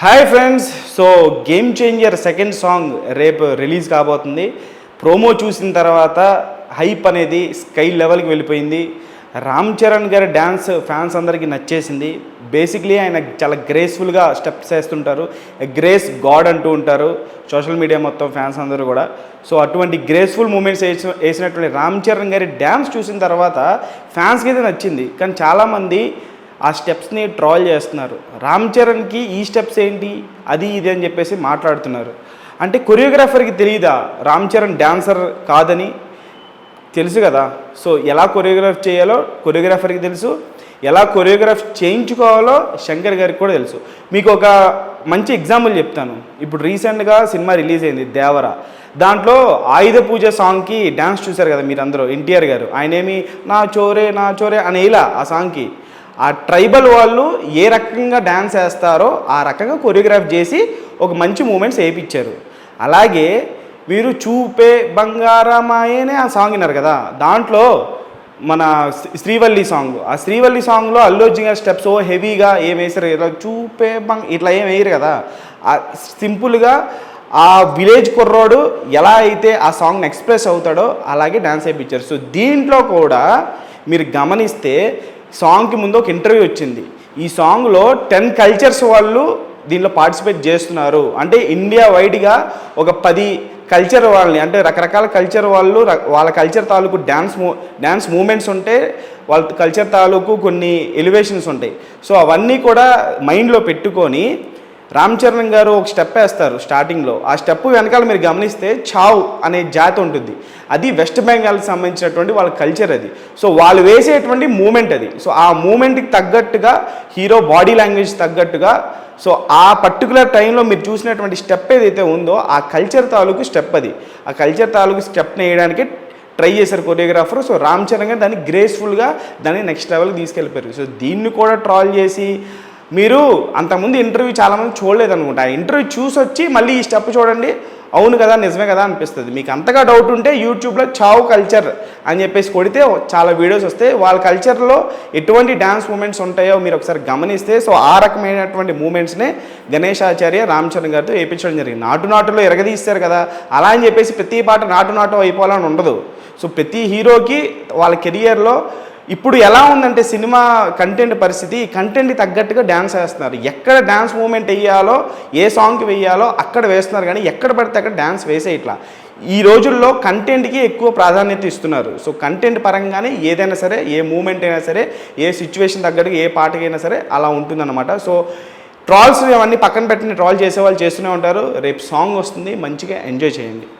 Hi friends so game changer second song రేపు release కాబోతుంది. Promo చూసిన తర్వాత హైప్ అనేది స్కై లెవెల్కి వెళ్ళిపోయింది. రామ్ చరణ్ గారి డ్యాన్స్ ఫ్యాన్స్ అందరికీ నచ్చేసింది. బేసిక్లీ ఆయన చాలా గ్రేస్ఫుల్గా స్టెప్స్ వేస్తుంటారు గ్రేస్ గాడ్ అంటూ ఉంటారు. సోషల్ మీడియా మొత్తం ఫ్యాన్స్ అందరూ కూడా. సో అటువంటి గ్రేస్ఫుల్ మూమెంట్స్ వేసిన వేసినటువంటి రామ్ చరణ్ గారి డ్యాన్స్ చూసిన తర్వాత ఫ్యాన్స్కి అయితే నచ్చింది. కానీ చాలామంది ఆ స్టెప్స్ని ట్రాల్ చేస్తున్నారు. రామ్ చరణ్కి ఈ స్టెప్స్ ఏంటి? అది ఇది అని చెప్పేసి మాట్లాడుతున్నారు. అంటే కొరియోగ్రాఫర్కి తెలియదా రామ్ చరణ్ డ్యాన్సర్ కాదని? తెలుసు కదా. సో ఎలా కొరియోగ్రాఫ్ చేయాలో కొరియోగ్రాఫర్కి తెలుసు. ఎలా కొరియోగ్రాఫ్ చేయించుకోవాలో శంకర్ గారికి కూడా తెలుసు. మీకు ఒక మంచి ఎగ్జాంపుల్ చెప్తాను. ఇప్పుడు రీసెంట్గా సినిమా రిలీజ్ అయింది దేవర. దాంట్లో ఆయుధ పూజ సాంగ్కి డ్యాన్స్ చూశారు కదా మీరందరూ ఎన్టీఆర్ గారు. ఆయన ఏమి నా చోరే నా చోరే అని ఇలా ఆ సాంగ్కి. ఆ ట్రైబల్ వాళ్ళు ఏ రకంగా డ్యాన్స్ వేస్తారో ఆ రకంగా కొరియోగ్రాఫ్ చేసి ఒక మంచి మూమెంట్స్ వేయించారు. అలాగే మీరు చూపే బంగారమాయనే ఆ సాంగ్ విన్నారు కదా. దాంట్లో మన శ్రీవల్లి సాంగ్. ఆ శ్రీవల్లి సాంగ్లో అల్లు అర్జున్ గారి స్టెప్స్ ఓ హెవీగా ఏం వేసారు? ఇలా చూపే బంగ్ ఇట్లా ఏం వేయరు కదా. సింపుల్గా ఆ విలేజ్ కుర్రోడు ఎలా అయితే ఆ సాంగ్ని ఎక్స్ప్రెస్ అవుతాడో అలాగే డ్యాన్స్ వేయించారు. సో దీంట్లో కూడా మీరు గమనిస్తే సాంగ్కి ముందు ఒక ఇంటర్వ్యూ వచ్చింది. ఈ సాంగ్లో టెన్ కల్చర్స్ వాళ్ళు దీనిలో పార్టిసిపేట్ చేస్తున్నారు. అంటే ఇండియా వైడ్గా ఒక పది కల్చర్ వాళ్ళని అంటే రకరకాల కల్చర్ వాళ్ళు వాళ్ళ కల్చర్ తాలూకు డ్యాన్స్ మూ డ్యాన్స్ మూమెంట్స్ ఉంటే వాళ్ళ కల్చర్ తాలూకు కొన్ని ఎలివేషన్స్ ఉంటాయి. సో అవన్నీ కూడా మైండ్లో పెట్టుకొని రామ్ చరణ్ గారు ఒక స్టెప్ వేస్తారు స్టార్టింగ్లో ఆ స్టెప్ వెనకాల మీరు గమనిస్తే చావ్ అనే జాతి ఉంటుంది. అది వెస్ట్ బెంగాల్కి సంబంధించినటువంటి వాళ్ళ కల్చర్ అది. సో వాళ్ళు వేసేటువంటి మూమెంట్ అది. సో ఆ మూమెంట్కి తగ్గట్టుగా హీరో బాడీ లాంగ్వేజ్ తగ్గట్టుగా సో ఆ పర్టికులర్ టైంలో మీరు చూసినటువంటి స్టెప్ ఏదైతే ఉందో ఆ కల్చర్ తాలూకు స్టెప్ అది. ఆ కల్చర్ తాలూకు స్టెప్ని వేయడానికి ట్రై చేశారు కొరియోగ్రాఫర్ సో రామ్ చరణ్ గారు దాన్ని గ్రేస్ఫుల్గా దాన్ని నెక్స్ట్ లెవెల్కి తీసుకెళ్ళిపోయారు. సో దీన్ని కూడా ట్రాల్ చేసి మీరు అంతకుముందు ఇంటర్వ్యూ చాలామంది చూడలేదు అనుకుంటా ఇంటర్వ్యూ చూసి వచ్చి మళ్ళీ ఈ స్టెప్ చూడండి. అవును కదా నిజమే కదా అనిపిస్తుంది. మీకు అంతగా డౌట్ ఉంటే యూట్యూబ్లో చావు కల్చర్ అని చెప్పేసి కొడితే చాలా వీడియోస్ వస్తాయి. వాళ్ళ కల్చర్లో ఎటువంటి డ్యాన్స్ మూమెంట్స్ ఉంటాయో మీరు ఒకసారి గమనిస్తే సో ఆ రకమైనటువంటి మూమెంట్స్నే గణేశాచార్య రామ్చరణ్ గారితో వేయించడం జరిగింది. నాటు నాటులో ఎరగదీస్తారు కదా అలా అని చెప్పేసి ప్రతి పాట నాటు నాటు అయిపోవాలని ఉండదు. సో ప్రతి హీరోకి వాళ్ళ కెరియర్లో ఇప్పుడు ఎలా ఉందంటే సినిమా కంటెంట్ పరిస్థితి కంటెంట్ తగ్గట్టుగా డ్యాన్స్ వేస్తున్నారు. ఎక్కడ డ్యాన్స్ మూమెంట్ వేయాలో ఏ సాంగ్కి వేయాలో అక్కడ వేస్తున్నారు కానీ ఎక్కడ పడితే అక్కడ డ్యాన్స్ వేసే ఇట్లా ఈ రోజుల్లో కంటెంట్కి ఎక్కువ ప్రాధాన్యత ఇస్తున్నారు. సో కంటెంట్ పరంగానే ఏదైనా సరే ఏ మూమెంట్ అయినా సరే ఏ సిచ్యువేషన్ తగ్గట్టుగా ఏ పాటకైనా సరే అలా ఉంటుందన్నమాట. సో ట్రాల్స్ అవన్నీ పక్కన పెట్టిన ట్రాల్ చేసే వాళ్ళు చేస్తూనే ఉంటారు. రేపు సాంగ్ వస్తుంది మంచిగా ఎంజాయ్ చేయండి.